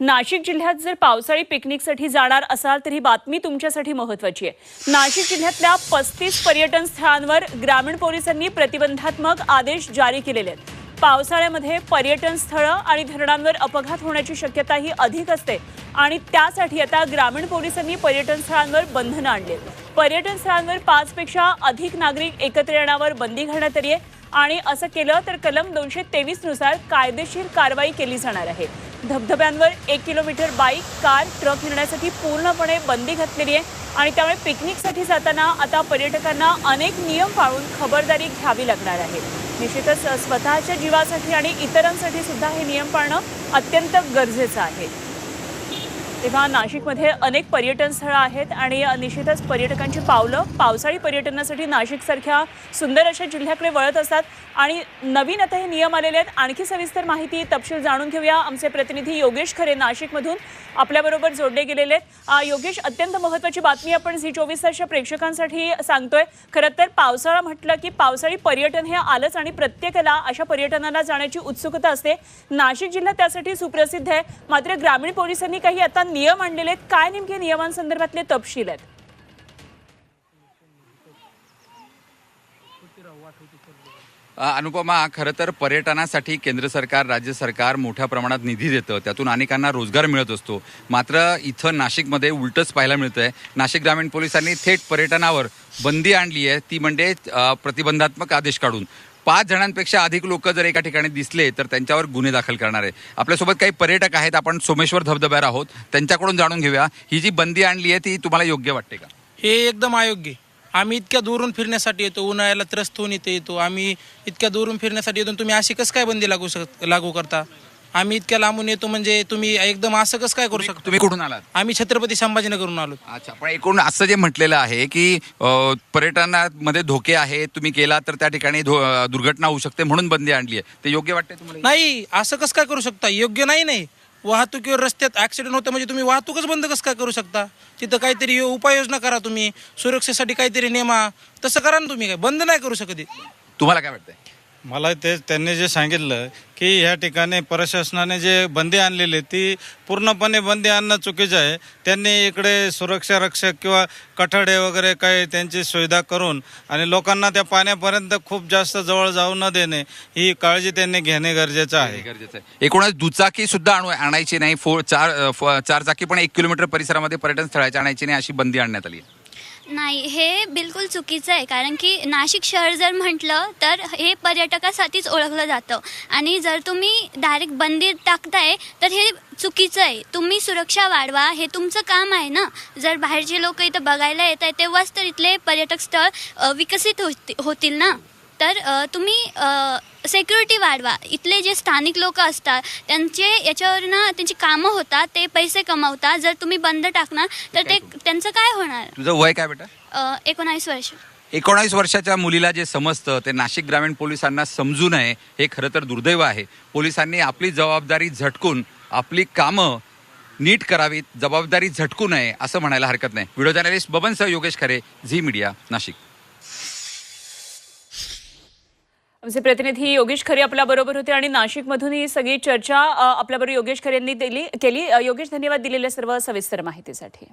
नाशिक जिल्ह्यात जर पावसाळी पिकनिकसाठी जाणार असाल तर ही बातमी तुमच्यासाठी महत्वाची आहे. नाशिक जिल्ह्यातल्या पस्तीस पर्यटन स्थळांवर ग्रामीण पोलिसांनी प्रतिबंधात्मक आदेश जारी केलेले आहेत. पावसाळ्यामध्ये पर्यटन स्थळं आणि धरणांवर अपघात होण्याची शक्यता ही अधिक असते आणि त्यासाठी आता ग्रामीण पोलिसांनी पर्यटन स्थळांवर बंधनं आणली आहेत. पर्यटन स्थळांवर पाचपेक्षा अधिक नागरिक एकत्र येण्यावर बंदी घालण्यात आली आहे. आणि असं केलं तर कलम दोनशे तेवीसनुसार कायदेशीर कारवाई केली जाणार आहे. धबधब्यांवर एक किलोमीटर बाईक कार ट्रक नेण्यासाठी पूर्णपणे बंदी घातलेली आहे आणि त्यामुळे पिकनिकसाठी जाताना आता पर्यटकांना अनेक नियम पाळून खबरदारी घ्यावी लागणार आहे. निश्चितच स्वतःच्या जीवासाठी आणि इतरांसाठी सुद्धा हे नियम पाळणं अत्यंत गरजेचं आहे. तेव्हा नाशिकमध्ये अनेक पर्यटन स्थळं आहेत आणि निश्चितच पर्यटकांची पावलं पावसाळी पर्यटनासाठी नाशिकसारख्या सुंदर अशा जिल्ह्याकडे वळत असतात. आणि नवीन आता हे नियम आलेले आहेत. आणखी सविस्तर माहिती तपशील जाणून घेऊया. आमचे प्रतिनिधी योगेश खरे नाशिकमधून आपल्याबरोबर जोडले गेलेले आहेत. योगेश अत्यंत महत्त्वाची बातमी आपण झी चोवीस तासच्या प्रेक्षकांसाठी सांगतोय. खरं तर पावसाळा म्हटलं की पावसाळी पर्यटन हे आलंच आणि प्रत्येकाला अशा पर्यटनाला जाण्याची उत्सुकता असते. नाशिक जिल्हा त्यासाठी सुप्रसिद्ध आहे. मात्र ग्रामीण पोलिसांनी काही आता नियम आणलेले आहेत. काय नेमके नियमांसंदर्भातले तपशील आहेत? अनुपमा खरं तर पर्यटनासाठी केंद्र सरकार राज्य सरकार मोठ्या प्रमाणात निधी देतं. त्यातून अनेकांना रोजगार मिळत असतो. मात्र इथं नाशिकमध्ये उलटच पाहायला मिळतं आहे नाशिक ग्रामीण पोलिसांनी थेट पर्यटनावर बंदी आणली आहे. ती म्हणजे प्रतिबंधात्मक आदेश काढून. पाच जणांपेक्षा अधिक लोक जर एका ठिकाणी दिसले तर त्यांच्यावर गुन्हे दाखल करणार आहे. आपल्यासोबत काही पर्यटक आहेत आपण सोमेश्वर धबधब्यावर आहोत. त्यांच्याकडून जाणून घेऊया. ही जी बंदी आणली आहे ती तुम्हाला योग्य वाटते का? हे एकदम अयोग्य. आम्ही इतक्या दूरून फिरण्यासाठी येतो उन्हाळ्याला त्रस्त होऊन इथे येतो. आम्ही इतक्या दूरून फिरण्यासाठी येतो तुम्ही अशी कसं काय बंदी लागू शक लागू करता? आम्ही इतक्या लांबून येतो म्हणजे तुम्ही एकदम असं कसं काय करू शकता? तुम्ही कुठून आलात? आम्ही छत्रपती संभाजीनगरहून आलो. अच्छा पण एकूण असं जे म्हटलेलं आहे की अ, पर्यटनामध्ये धोके आहेत तुम्ही गेला तर त्या ठिकाणी धो- अ, दुर्घटना होऊ शकते म्हणून बंदी आणली आहे. ते योग्य वाटते तुम्हाला? नाही असं कसं काय करू शकता? योग्य नाही नाही. वाहतुकीवर रस्त्यात ऍक्सिडेंट होतं म्हणजे तुम्ही वाहतूकच बंद कसं काय करू शकता? तिथं काहीतरी उपाययोजना करा तुम्ही. सुरक्षेसाठी काहीतरी नेमा. तसं करा ना तुम्ही काय? बंद नाही करू शकत हे. तुम्हाला काय वाटतंय? मला ते त्यांनी जे सांगितलं की ह्या ठिकाणी प्रशासनाने जे बंदी आणलेली ती पूर्णपणे बंदी आणणं चुकीचं आहे. त्यांनी इकडे सुरक्षा रक्षक किंवा कठडे वगैरे काही त्यांची सुविधा करून आणि लोकांना त्या पाण्यापर्यंत खूप जास्त जवळ जाऊ न देणे ही काळजी त्यांनी घेणे गरजेचं आहे. गरजेचं आहे. एकूणच दुचाकी सुद्धा आणू आणायची नाही. फोर चार फ- चार चाकी पण एक किलोमीटर परिसरामध्ये पर्यटन स्थळाची आणायची नाही अशी बंदी आणण्यात आली आहे. नाही हे बिलकुल चुकीचं आहे. कारण की नाशिक शहर जर म्हटलं तर हे पर्यटकासाठीच ओळखलं जातं. आणि जर तुम्ही डायरेक्ट बंदी टाकताय तर हे चुकीचं आहे. तुम्ही सुरक्षा वाढवा. हे तुमचं काम आहे ना? जर बाहेरचे लोक इथं बघायला येत आहे तेव्हाच तर इथले पर्यटक स्थळ विकसित होती होतील ना? तर तुम्ही सेक्युरिटी वाढवा. इथले जे स्थानिक लोक असतात त्यांचे याच्यावरनं त्यांची कामं होतात ते पैसे कमावतात. जर तुम्ही बंद टाकणार तर ते त्यांचं काय होणार? तुझं वय काय बेटा? एकोणावीस वर्ष. एकोणावीस वर्षाच्या मुलीला जे समजतं ते नाशिक ग्रामीण पोलिसांना समजू नये हे खरं तर दुर्दैव आहे. पोलिसांनी आपली जबाबदारी झटकून आपली कामं नीट करावीत जबाबदारी झटकू नये असं म्हणायला हरकत नाही. व्हिडिओ जर्नलिस्ट बबनसह योगेश खरे झी मीडिया नाशिक. आमचे प्रतिनिधी योगेश खरे आपल्या बरोबर होते आणि नाशिकमधून ही सगळी चर्चा आपल्याबरोबर योगेश खरे यांनी दिली केली. योगेश धन्यवाद दिलेल्या सर्व सविस्तर माहितीसाठी.